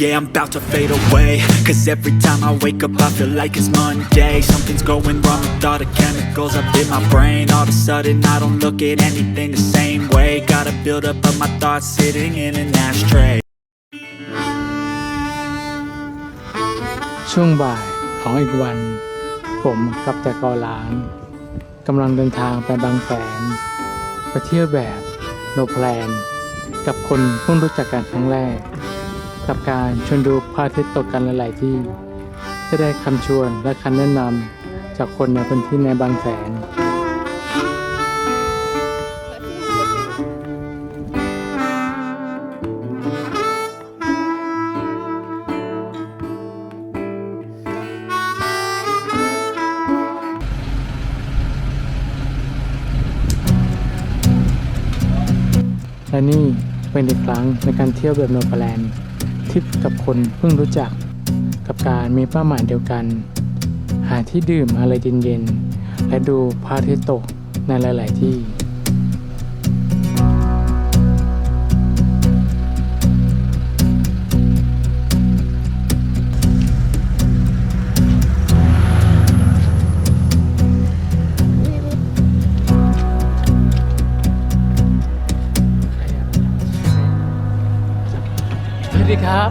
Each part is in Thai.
yeah, I'm about to fade away Cause every time I wake up I feel like it's Monday Something's going wrong with all the chemicals up in my brain All of a sudden I don't look at anything the same way Gotta build up of my thoughts sitting in an ashtray ช่วงบ่ายของอีกวัน ผมกับแต่กอล้านกำลังเดินทางไปบางแสนไปเที่ยวแบบโนแพลน กับคนเพิ่งรู้จักกันครั้งแรก กับการชวนดูพระอาทิตย์ตกกันหลาย ๆ ที่จะได้คำชวนและคำแนะนำจากคนในพื้นที่ในบางแสนและนี่เป็นอีกครั้งในการเที่ยวแบบโนแลน ทิปกับคนเพิ่งรู้จัก กับการมีเป้าหมายเดียวกัน หาที่ดื่มอะไรเย็นๆและดูพระอาทิตย์ตกในหลาย ๆ ที่ ครับ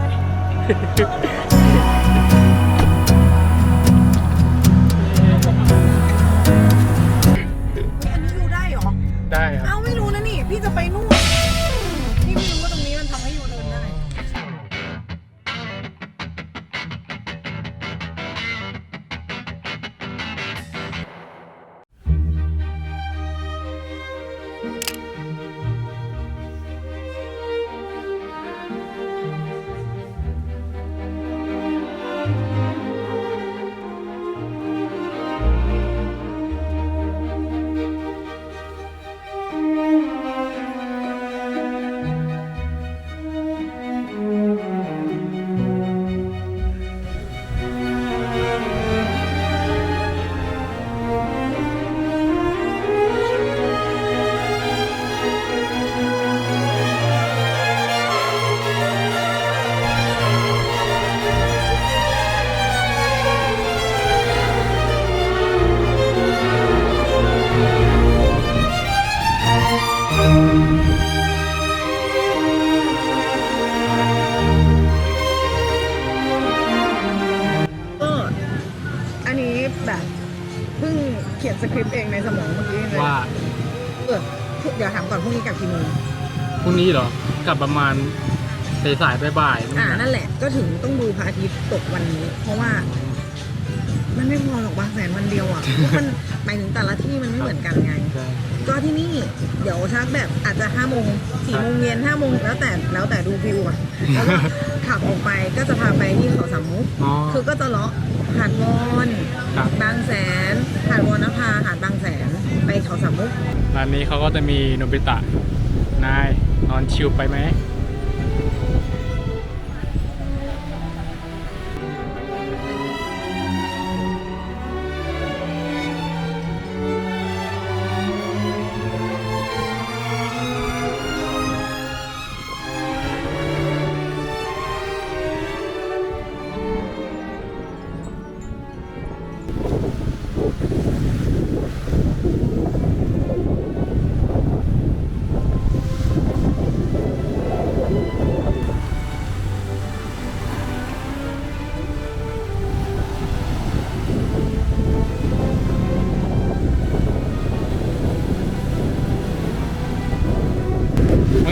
เหรอกลับประมาณสายๆบ่ายๆอ่านั่นแหละก็ถึงต้องดูพระอาทิตย์ตกวันนี้ เพราะว่า มันไม่พอหรอกบางแสนวันเดียวอะเพราะมันหมายถึงแต่ละที่มันไม่เหมือนกันไง ใช่ ก็ที่นี่เดี๋ยวชักแบบอาจจะห้าโมงสี่โมงเย็นห้าโมงแล้วแต่แล้วแต่ดูวิวอะแล้วก็ขับออกไปก็จะพาไปที่เขาสามมุกอ๋อคือก็จะเลาะหาดวอนครับ บางแสนหาดวอนนภาหาดบางแสนไปเขาสามมุกร้านนี้เขาก็จะมีโนบิตะนาย นอนชิลไปไหม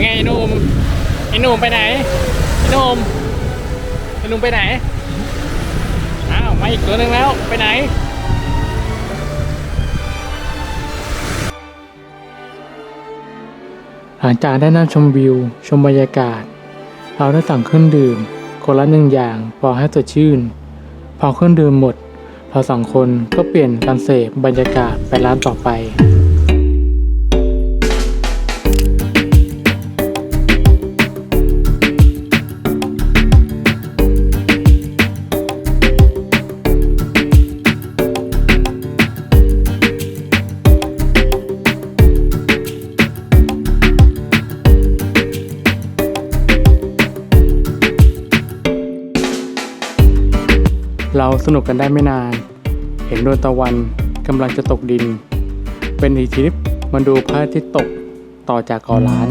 ไงไอ้หนุ่มไอ้หนุ่มไปไหนไอ้หนุ่มไอ้หนุ่มไปไหนอ้าวมาอีกตัวหนึ่งแล้วไปไหนหลังจากได้นั่งชมวิว ชมบรรยากาศ เราได้สั่งเครื่องดื่ม คนละหนึ่งอย่างพอให้สดชื่น พอเครื่องดื่มหมด เราสองคนก็เปลี่ยนการเสพบรรยากาศไปร้านต่อไป สนุกกันได้ไม่นาน เห็นดวงตะวันกำลังจะตกดิน เป็นอีกทริปมาดูพระอาทิตย์ตกต่อจากเกาะล้าน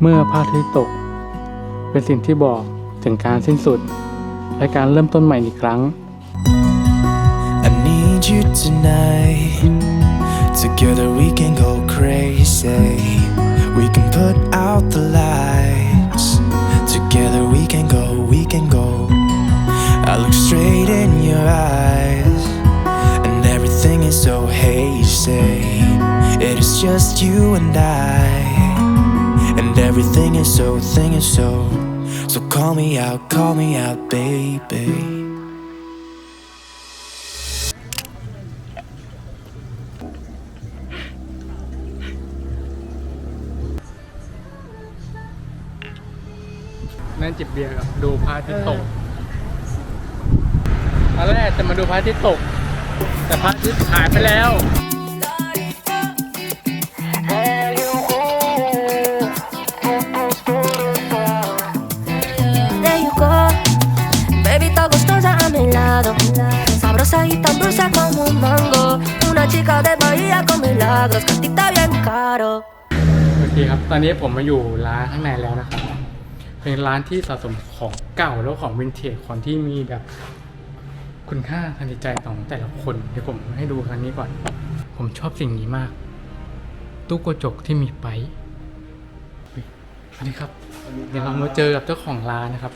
เมื่อพระอาทิตย์ตก เป็นสิ่งที่บอกถึงการสิ้นสุด และการเริ่มต้นใหม่อีกครั้ง I need you tonight. Together we can go crazy. We can put out the light Together we can go, we can go. I look straight in your eyes, and everything is so hazy. It is just you and I, and everything is so, thing is so. So call me out, call me out, baby. จิบเบียร์กับดูพระอาทิตย์ตกตอนแรกจะมาดูพระอาทิตย์ตก แต่พระอาทิตย์หายไปแล้ว There you go, baby, está gustosa a mi lado. Sabrosa y tan dulce como un mango. Una chica de Bahía con milagros, que a ti está bien caro. โอเคครับ ตอนนี้ผมมาอยู่ร้านข้างในแล้วนะครับ เป็นร้านที่สะสมของเก่าแล้วของวินเทจของที่มีแบบคุณค่าทางจิตใจของแต่ละคนเดี๋ยวผมให้ดูครั้งนี้ก่อน ผมชอบสิ่งนี้มาก ตู้กระจกที่มีไปอุ๊ยสวัสดีครับ เดี๋ยวเรามาเจอกับเจ้าของร้านนะครับ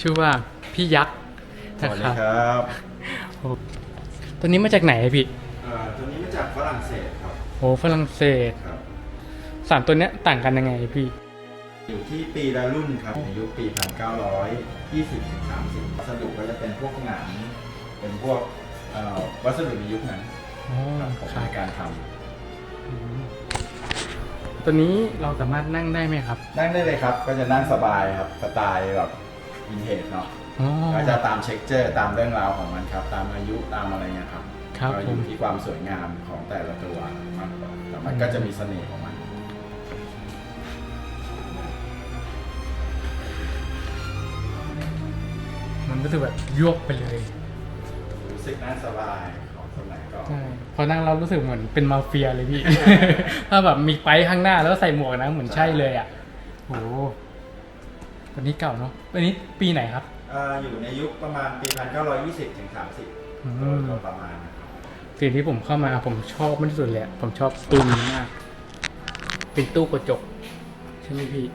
ชื่อว่าพี่ยักษ์สนะวัสคดีรับครับโอ้ตัวนี้มาจากไหนอะพี่เอ่อตัวนี้มาจากฝรั่งเศสครับโอ้ฝรั่งเศสครับ สามตัวเนี้ยต่างกันยังไงพี่ อยู่ที่ปีละรุ่นครับในยุคปี 1920ถึง30 วัสดุก็จะเป็นพวกหนัง เป็นพวกเอ่อวัสดุในยุคนั้นอ๋อครับผมครัในบการทอืมตัวนี้เราสามารถนั่งได้ไหมครับำนั่งได้เลยครับ ก็จะนั่งสบายครับสไตล์แบบวินเทจเนาะ อ๋อก็จะตามเช็คเจอร์ตามเรื่องราวของมันครับ ตามอายุตามอะไรเงี้ยครับครับก็อผยู่ม ที่ความสวยงามของแต่ละตัวมากกว่าแต่มันก็จะมีเสน่ห์ของมัน รู้สึกแบบยวบไปเลยรู้สึกน่าสบายของสมัยก่อนใช่พอนั่งเรารู้สึกเหมือนเป็นมาเฟียเลยพี่ ถ้าแบบมีไปข้างหน้าแล้วใส่หมวกนะเหมือนใช่เลยอะโหตัวนี้เก่าเนาะตัวนี้ปีไหนครับเอ่ออยู่ในยุคประมาณปี1920ถึง30อืมโดยประมาณนะครับสิ่งที่ผมเข้ามาผมชอบมากที่สุดเลยอะผมชอบตู้นี้มาก เป็นตู้กระจก ใช่ไหมพี่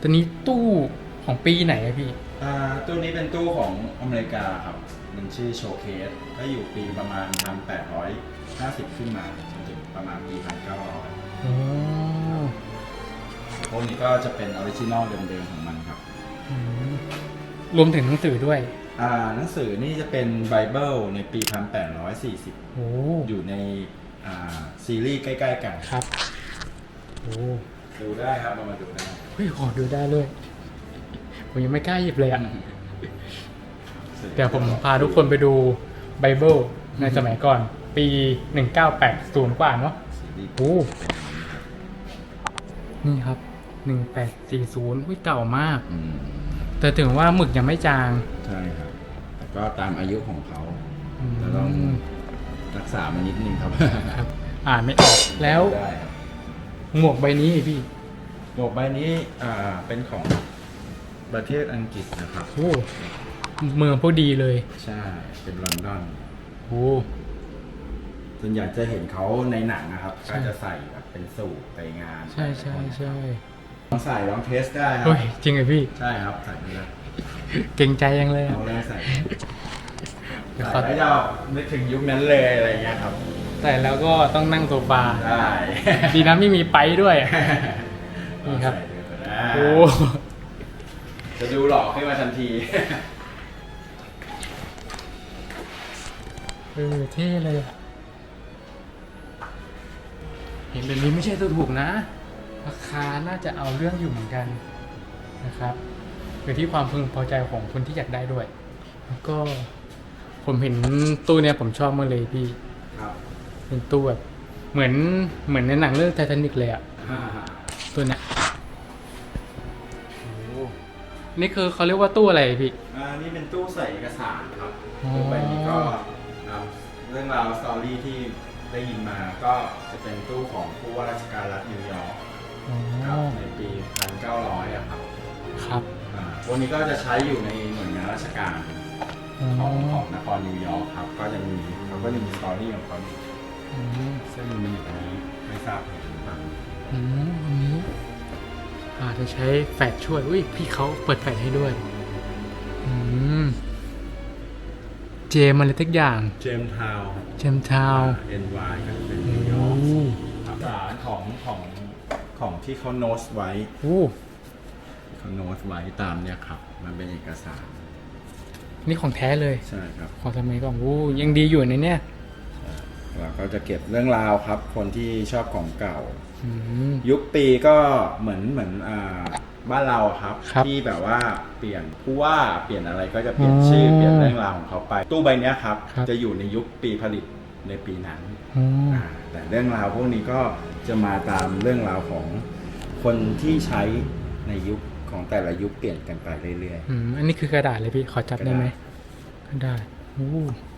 ตัวนี้ตู้ ของปีไหนอะพี่ อ่าตู้นี้เป็นตู้ของอเมริกาครับ มันชื่อโชว์เคส ก็อยู่ปีประมาณ 1850 ขึ้นมาจนถึงประมาณปี 1900อ๋อพวกนี้ก็จะเป็นออริจินอลเดิมๆของมันครับอืมรวมถึงหนังสือด้วย อ่าหนังสือนี่จะเป็นไบเบิลในปี 1840โอ้อยู่ในอ่าซีรีส์ใกล้ๆกันครับ โอ้ดูได้ครับเอามาดูได้เฮ้ยขอดูได้เลย ผมยังไม่กล้าหยิบเลยอะเดี๋ยวผมพาทุกคนไปดูไบเบิลในสมัยก่อน ปี 1980 กว่าเนาะซีรีส์โอ้นี่ครับ 1840อุ้ยเก่ามากอืมแต่ถึงว่าหมึกยังไม่จาง ใช่ครับ แต่ก็ตามอายุของเขาอืมจะต้องรักษามันนิดนึงครับครับอ่านไม่ออกแล้วได้ครับหมวกใบนี้พี่หมวกใบนี้อ่าเป็นของ ประเทศอังกฤษนะครับโอ้เมืองพอดีเลย ใช่ เป็นลอนดอนโอ้ส่วนใหญ่จะเห็นเขาในหนังนะครับ ใช่ ก็จะใส่แบบเป็นสูทไปงานใช่ใช่ใช่ลองใส่ลองเทสได้ครัเฮ้ยจริงเหรอพี่ ใช่ครับใส่ไปเลยเก่งใจยังเลยอะเอาเลยใส่เดี๋ยวใส่ขอแล้วจะนึกถึงยุคนั้นเลยอะไรเงี้ยครับ แต่แล้วก็ต้องนั่งโซฟาได้ ดีนะไม่มีไปด้วยนี่ครับ ใส่เลยก็ได้ โอ้ จะดูหล่อขึ้นมาทันที เออเท่เลยอะเห็นแบบนี้ไม่ใช่ตัวถูกนะ ราคาน่าจะเอาเรื่องอยู่เหมือนกันนะครับอยู่ที่ความพึงพอใจของคนที่อยากได้ด้วย แล้วก็ผมเห็นตู้เนี้ยผมชอบมากเลยพี่ครับเป็นตู้แบบเหมือนเหมือนในหนังเรื่องไททานิกเลยอะตัวเนี้ยโอ้ นี่คือเขาเรียกว่าตู้อะไรพี่ อ่านี่เป็นตู้ใส่เอกสารครับอ๋อ ตู้ใบนี้ก็อ่าเรื่องราวสตอรี่ที่ได้ยินมาก็จะเป็นตู้ของผู้ว่าราชการรัฐนิวยอร์กอ๋อครับในปี 1900อะครับครับอ่าพวกนี้ก็จะใช้อยู่ในหน่วยงานราชการอ๋อของของนครนิวยอร์กครับ ก็จะมีเขาก็จะมีสตอรี่ของเขาอยู่อืมซึ่งมันอยู่ตรงนี้ไม่ทราบเห็นหรือเปล่าอืมอันนี้ อาจจะใช้แฟลชช่วย อุ้ยพี่เขาเปิดแฟลชให้ด้วย อืม เจมอะไรทักอย่าง เจมทาวเจมทาวเอ็นวายก็จะเป็นโอ้นิวยอร์กสารของของของที่เขาโน้ตไว้โอ้เขาโน้ตไว้ตามเนี่ยครับ มันเป็นเอกสาร นี่ของแท้เลย ใช่ครับ ของสมัยก่อนโอ้ยังดีอยู่ในเนี่ยเราก็จะเก็บเรื่องราวครับ คนที่ชอบของเก่าอืม ยุคปีก็เหมือนเหมือนอ่าบ้านเราอะครับครับที่แบบว่าเปลี่ยนผู้ว่าเปลี่ยนอะไรก็จะเปลี่ยนอ๋อชื่อเปลี่ยนเรื่องราวของเขาไป ตู้ใบเนี้ยครับครับจะอยู่ในยุคปีผลิตในปีนั้นอ๋ออ่าแต่เรื่องราวพวกนี้ก็จะมาตามเรื่องราวของคนที่ใช้ในยุคของแต่ละยุคเปลี่ยนกันไปเรื่อยอืมอันนี้คือกระดาษเลยพี่ขอจับได้ไหมกระดาษโอ้ๆ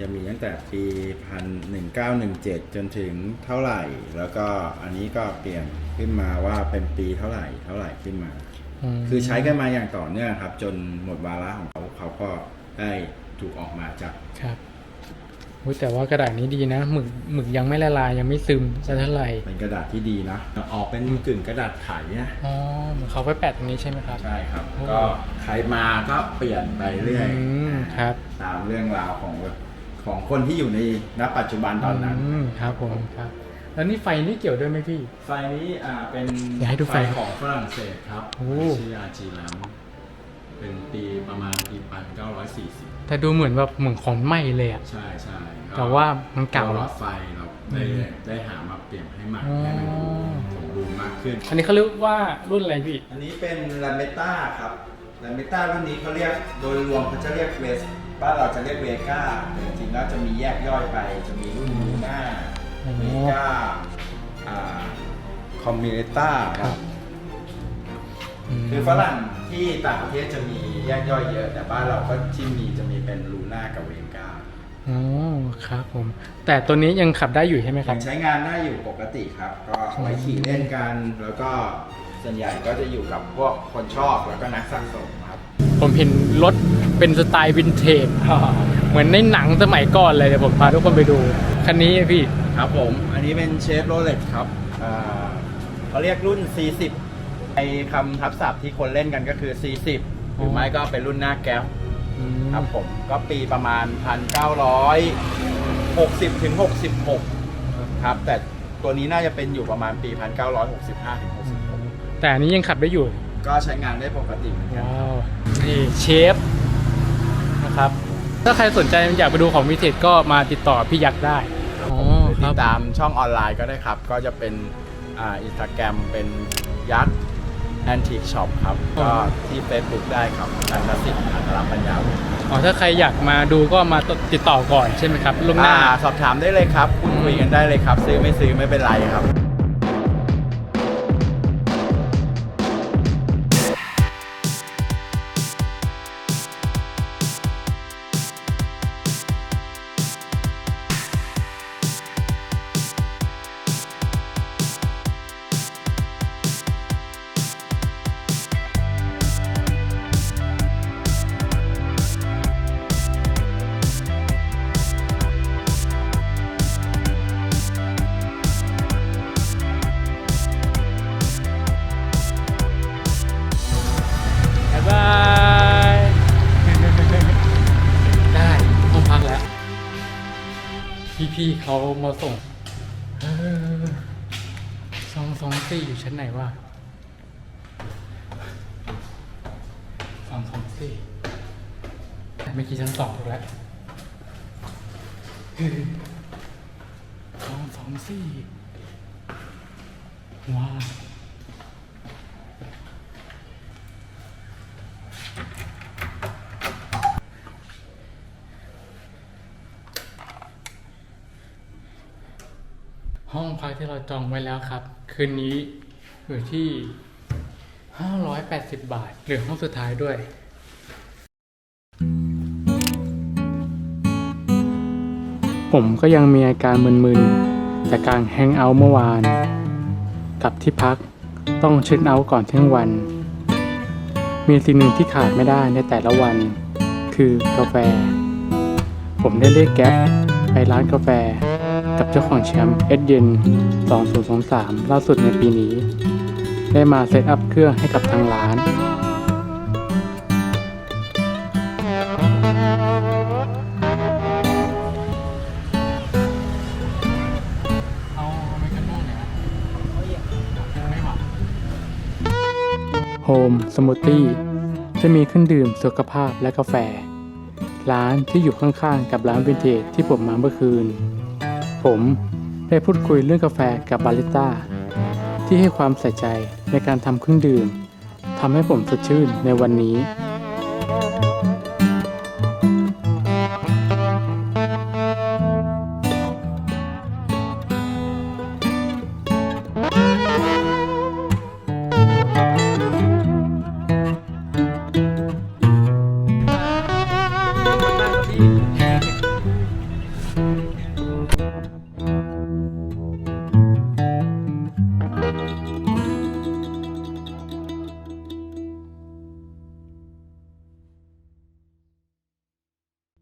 จะมีตั้งแต่ปีพันหนึ่งเก้าหนึ่งเจ็ดจนถึงเท่าไหร่ แล้วก็อันนี้ก็เปลี่ยนขึ้นมาว่าเป็นปีเท่าไหร่ เท่าไหร่ขึ้นมามคือใช้กันมาอย่างต่อเนื่องครับ จนหมดวาระของเขาเขาก็ได้ถูกออกมาจากครับโอ้ยแต่ว่ากระดาษนี้ดีนะหมึกหมึกยังไม่ละลายยังไม่ซึมจะเท่าไหร่เป็นกระดาษที่ดีนะออกเป็นกึ่งกระดาษไขนะอ๋อเหมือนเขาไปแปะตรงนี้ใช่ไหมครับใช่ครับโอ้ก็ใครมาก็เปลี่ยนไปเรื่อยอืมครับ ตามเรื่องราวของ ของคนที่อยู่ในณปัจจุบันตอนนั้น มครับผมครับ แล้วนี่ไฟนี่เกี่ยวด้วยไหมพี่ ไฟนี้อ่าเป็นอยากให้ดูไฟของฝรั่งเศสครับโอ้ ชื่ออาจีลัมเป็นปีประมาณปี1940 แต่ดูเหมือนแบบเหมือนของไหม้เลยอะใช่ใช่แต่ว่ามันเก่าหลแล้อวดไฟเราได้ได้หามาเปลี่ยนให้ใหม่อ๋อ ให้มันดูสมบูรณ์มากขึ้น อันนี้เขาเรียกว่ารุ่นอะไรพี่ อันนี้เป็นลาเมต้าครับลาเมต้ารุ่นนี้เขาเรียกโดยรวมเขาจะเรียกเวส บ้านเราจะเรียกเวก้าแต่จริงๆแล้วจะมีแยกย่อยไป จะมีรุ่นลูน่าอ๋อเวก้าคอมมิเนต้าครับมคือฝรั่งที่ต่างประเทศจะมีแยกย่อยเยอะ แต่บ้านเราก็ที่มีจะมีเป็นลูน่ากับเวก้าอ๋อครับผม แต่ตัวนี้ยังขับได้อยู่ใช่ไหมครัยับงใช้งานได้อยู่ปกติครับ ก็ไว้ขี่เล่นกัน แล้วก็ส่วนใหญ่ก็จะอยู่กับพวกคนชอบแล้วก็นักสะสมครับ ผมเห็นรถเป็นสไตล์วินเทจเหมือนในหนังสมัยก่อนเลยเดี๋ยวผมพาทุกคนไปดู คันนี้อะพี่ครับผม อันนี้เป็นเชฟโรเล็กครับอ่าเขาเรียกรุ่น 40ในคำทับศัพท์ที่คนเล่นกันก็คือ 40 หรือไม่ก็เป็นรุ่นหน้าแก๊ปครับผมก็ปีประมาณ 1960 ถึง 66 ครับ แต่ตัวนี้น่าจะเป็นอยู่ประมาณปี 1965 ถึง 66 แต่อันนี้ยังขับได้อยู่ ก็ใช้งานได้ปกติเหมือนกัน ว้าวนี่เชฟนะครับ ถ้าใครสนใจอยากไปดูของวิเทจก็มาติดต่อพี่ยักษ์ได้อ๋อหรือคติรับดตามช่องออนไลน์ก็ได้ครับ ก็จะเป็นอ่าอินสตาแกรมเป็นยักษ์แอนทิกช็อปครับอ๋อก็ที่ Facebook ได้ครับนันทสิทธิ์อัครปัญญาวุฒิอ๋อถ้าใครอยากมาดูก็มาติดต่อก่อนใช่ไหมครับล่วงหน้า อ่าสอบถามได้เลยครับพูดคุยกันได้เลยครับ ซื้อไม่ซื้อไม่เป็นไรครับบ๊ เขามาส่งสองสองสี่อยู่ชั้นไหนวะสองสองสี่เมื่อกี้ชั้นสองถูกแล้วสองสองสี่ว้าว ห้องพักที่เรา จองไว้แล้วครับ คืนนี้อยู่ที่ 580 บาท เหลือห้องสุดท้ายด้วยผมก็ยังมีอาการมึนๆ จากการแฮงเอาท์เมื่อวาน กับที่พักต้องเช็คเอาท์ก่อนเที่ยงวัน มีสิ่งหนึ่งที่ขาดไม่ได้ในแต่ละวัน คือกาแฟ ผมได้เรียกแก๊ปไปร้านกาแฟ กับเจ้าของแชมป์เอ็ดเย็น2023 ล่าสุดในปีนี้ ได้มาเซตอัพเครื่องให้กับทางร้านเอาอเมริกาโน่หน่อยไม่หวานโฮมสมูทตี้จะมีเครื่องดื่มสุขภาพและกาแฟ ร้านที่อยู่ข้างๆ กับร้านวินเทจที่ผมมาเมื่อคืน ผมได้พูดคุยเรื่องกาแฟกับบาริต้าที่ให้ความใส่ใจในการทำเครื่องดื่มทำให้ผมสดชื่นในวันนี้